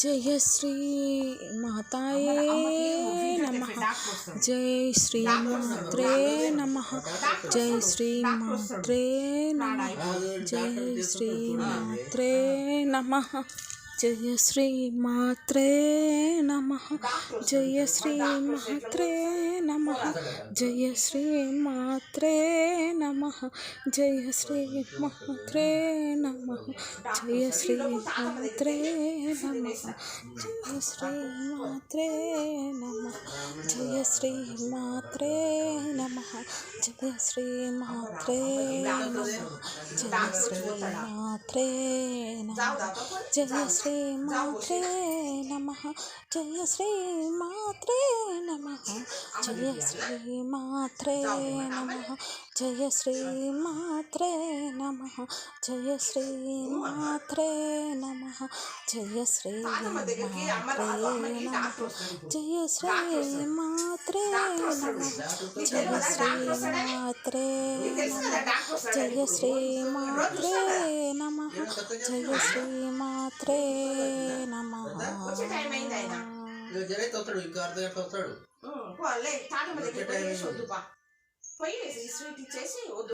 జయ శ్రీ మాతాయే నమ జై శ్రీ మాత్రే నమ జై శ్రీ మాత్రే నమ జై శ్రీ మాత్రే నమ జయ శ్రీ మాత్రే నమ. జయ శ్రీ మాత్రే నమ. జయ శ్రీ మాత్రే నమ. జయ శ్రీ మాత్రే నమ. జయ శ్రీ మాత్రే నమ. జయ శ్రీ మాత్రే శ్రీ మాత్రే నమ జయ శ్రీ మాత్రే నమ జయ శ్రీ మాత్రే నమ జయ శ్రీ మాత్రే నమ జయ శ్రీ మాత్రే నమ జయ శ్రీ మాత్రే నమ జయ శ్రీ మాత్రే నమ. జయ శ్రీ మాత్రే నమ. జయ శ్రీ మాత్రే నమ. జయ శ్రీ మాత్రే నమ. జయ శ్రీ మాత్రే నమ. జయ శ్రీ మాత్రే నమ. జయ శ్రీ మాత్రే నమ పోయి పోయి స్వీట్ ఇచ్చేసి వద్దు.